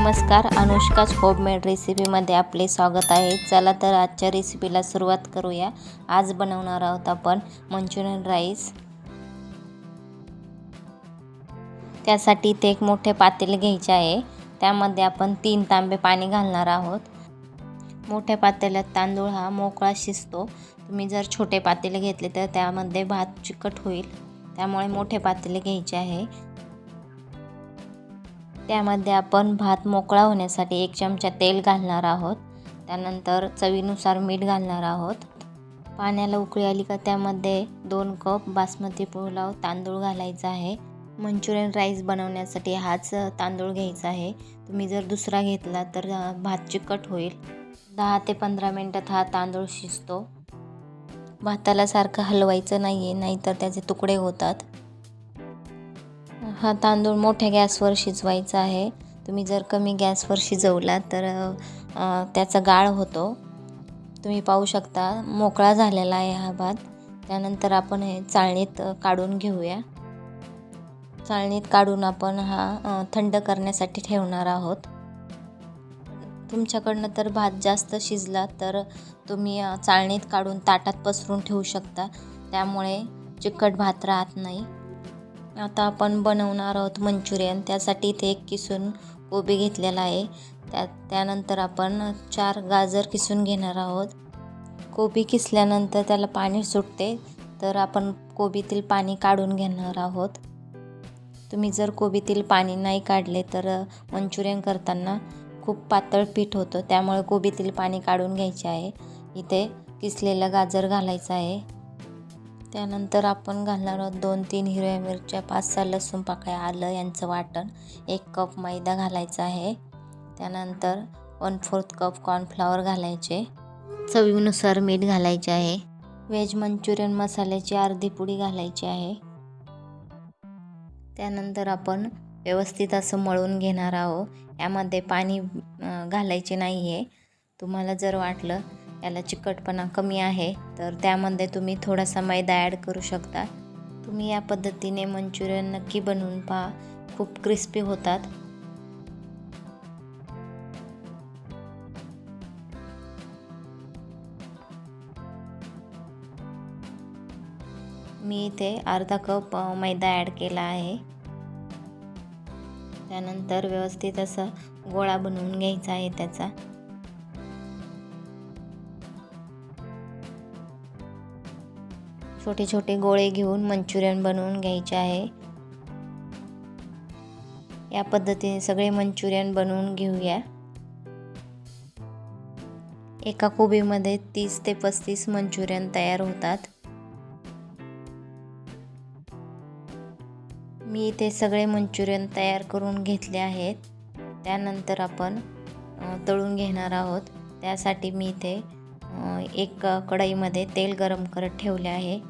नमस्कार अनुष्काच होममेड रेसिपीमध्ये आपले स्वागत आहे. चला तर आजच्या रेसिपीला सुरुवात करूया. आज बनवणार आहोत आपण मंचुरियन राईस. त्यासाठी ते एक मोठे पातेले घ्यायचे आहे. त्यामध्ये आपण तीन तांबे पाणी घालणार आहोत. मोठ्या पातेल्यात तांदूळ हा मोकळा शिजतो. तुम्ही जर छोटे पातेले घेतले तर त्यामध्ये भात चिकट होईल. त्यामुळे मोठे पातेले घ्यायचे आहे. त्यामध्ये आपण भात मोकळा होण्यासाठी एक चमचा तेल घालणार आहोत. त्यानंतर चवीनुसार मीठ घालणार आहोत. पाण्याला उकळी आली का त्यामध्ये दोन कप बासमती पुलाव तांदूळ घालायचा आहे. मंचुरियन राईस बनवण्यासाठी हाच तांदूळ घ्यायचा आहे. तुम्ही जर दुसरा घेतला तर भात चिकट होईल. दहा ते पंधरा मिनटात हा तांदूळ शिजतो. भाताला सारखं हलवायचं नाही आहे नाहीतर त्याचे तुकडे होतात. हा तांदूळ मोठ्या गॅसवर शिजवायचा आहे. तुम्ही जर कमी गॅसवर शिजवला तर त्याचा गाळ होतो. तुम्ही पाहू शकता मोकळा झालेला आहे हा भात. त्यानंतर आपण हे चाळणीत काढून घेऊया. चाळणीत काढून आपण हा थंड करण्यासाठी ठेवणार आहोत. तुमच्याकडनं तर भात जास्त शिजला तर तुम्ही चाळणीत काढून ताटात पसरून ठेवू शकता. त्यामुळे चिकट भात राहत नाही. आता आपण बनवणार आहोत मंचुरियन. त्यासाठी इथे एक किसून कोबी घेतलेला आहे. त्या त्यानंतर आपण चार गाजर किसून घेणार आहोत. कोबी किसल्यानंतर त्याला पाणी सुटते तर आपण कोबीतील पाणी काढून घेणार आहोत. तुम्ही जर कोबीतील पाणी नाही काढले तर मंचुरियन करताना खूप पातळ पीठ होतं. त्यामुळे कोबीतील पाणी काढून घ्यायचे आहे. इथे किसलेलं गाजर घालायचं आहे. त्यानंतर आपण घालणार आहोत दोन तीन हिरव्या मिरच्या पाच सहा लसूण पाकळ्या आलं यांचं वाटण एक कप मैदा घालायचा आहे. त्यानंतर वन फोर्थ कप कॉर्नफ्लॉवर घालायचे. चवीनुसार मीठ घालायचे आहे. व्हेज मंचुरियन मसाल्याची अर्धी पुडी घालायची आहे. त्यानंतर आपण व्यवस्थित असं मळून घेणार आहोत. यामध्ये पाणी घालायचे नाही आहे तुम्हाला जर वाटलं याला चिकटपणा कमी आहे तर त्यामध्ये तुम्ही थोडासा मैदा ॲड करू शकता. तुम्ही या पद्धतीने मंचुरियन नक्की बनवून पहा खूप क्रिस्पी होतात. मी इथे अर्धा कप मैदा ॲड केला आहे. त्यानंतर व्यवस्थित असं गोळा बनवून घ्यायचा आहे त्याचा. छोटे छोटे गोळे घेऊन मंचुरियन बनवून घ्यायचे आहे. या पद्धतीने सगळे मंचुरियन बनवून घेऊया. एका कोबीमध्ये तीस ते पस्तीस मंचुरियन तयार होतात. मी इथे सगळे मंचुरियन तयार करून घेतले आहेत. त्यानंतर आपण तळून घेणार आहोत. त्यासाठी मी इथे एक कढईमध्ये तेल गरम करत ठेवले आहे.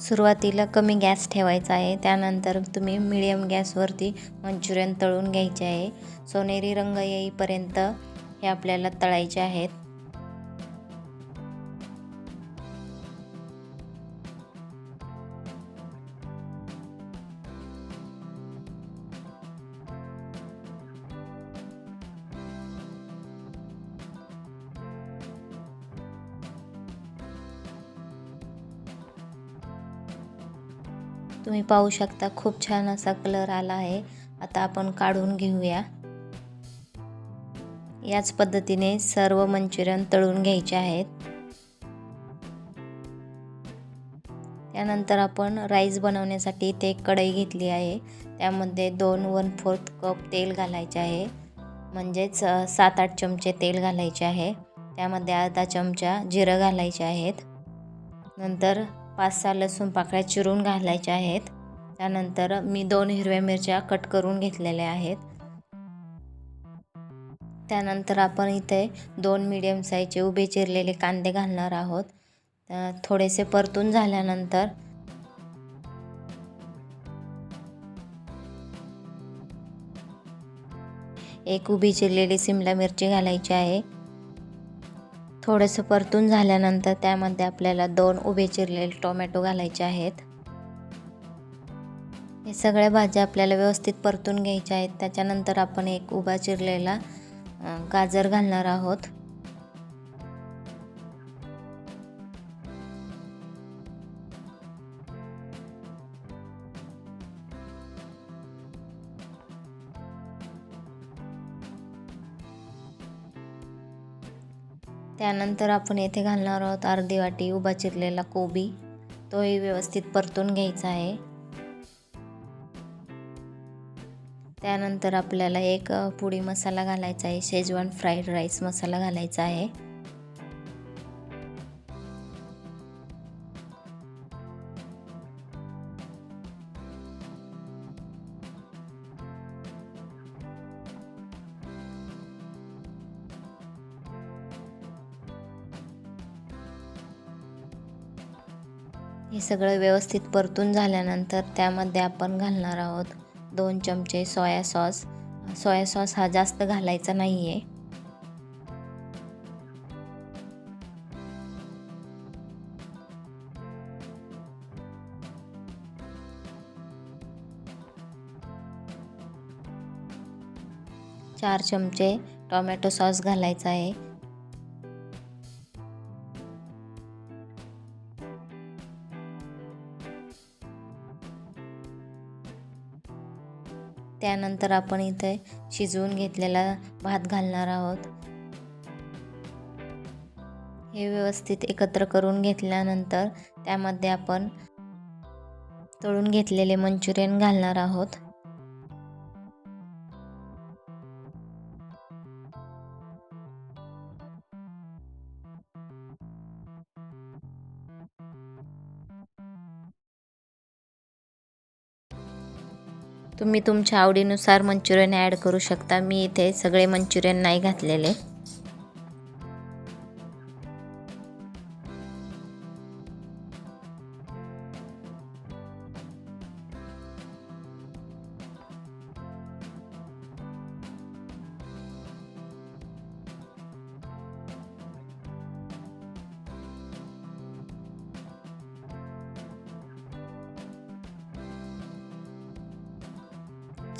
सुरुवातीला कमी गॅस ठेवायचा आहे. त्यानंतर तुम्ही मिडियम गॅसवरती मंचुरियन तळून घ्यायचे आहे. सोनेरी रंग येईपर्यंत हे आपल्याला तळायचे आहेत. तुम्ही पाहू शकता खूप छान असा कलर आला आहे. आता आपण काढून घेऊया. याच पद्धतीने सर्व मंचुरियन तळून घ्यायचे आहेत. त्यानंतर आपण राईस बनवण्यासाठी इथे एक कढई घेतली आहे. त्यामध्ये दोन वन फोर्थ कप तेल घालायचे आहे. म्हणजेच सात आठ चमचे तेल घालायचे आहे. त्यामध्ये अर्धा चमचा जिरं घालायचे आहेत. नंतर पाच सहा लसूण पाकळ्या चिरून घालायच्या आहेत. त्यानंतर मी दोन हिरव्या मिरच्या कट करून घेतलेल्या आहेत. त्यानंतर आपण इथे दोन मीडियम साईजचे उभे चिरलेले कांदे घालणार आहोत. थोडेसे परतून झाल्यानंतर एक उभी चिरलेली सिमला मिरची घालायची आहे. थोडंसं परतून झाल्यानंतर त्यामध्ये आपल्याला दोन उभे चिरलेले टोमॅटो घालायचे आहेत. हे सगळ्या भाज्या आपल्याला व्यवस्थित परतून घ्यायच्या आहेत. त्याच्यानंतर आपण एक उभा चिरलेला गाजर घालणार आहोत. त्यानंतर आपण येथे घालणार आहोत अर्धी वाटी उभा चिरलेला कोबी. तोही व्यवस्थित परतून घ्यायचा आहे. त्यानंतर आपल्याला एक पुडी मसाला घालायचा आहे. शेजवान फ्राईड राईस मसाला घालायचा आहे. हे सगळं व्यवस्थित परतून झाल्यानंतर त्यामध्ये आपण घालणार आहोत दोन चमचे सोया सॉस सोया सॉस हा जास्त घालायचा नाही आहे चार चमचे टोमॅटो सॉस घालायचा आहे. त्यानंतर आपण इथे शिजवून घेतलेला भात घालणार आहोत. हे व्यवस्थित एकत्र करून घेतल्यानंतर त्यामध्ये आपण तळून घेतलेले मंचुरियन घालणार आहोत. तुम्ही तुमच्या आवडीनुसार मंचुरियन ॲड करू शकता. मी इथे सगळे मंचुरियन नाही घातलेले.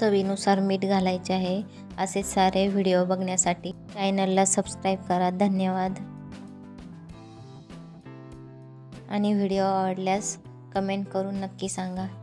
चवीनुसार मीठ घालायचे आहे. असे सारे व्हिडिओ बघण्यासाठी चॅनलला सबस्क्राईब करा. धन्यवाद. आणि व्हिडिओ आवडल्यास कमेंट करून नक्की सांगा.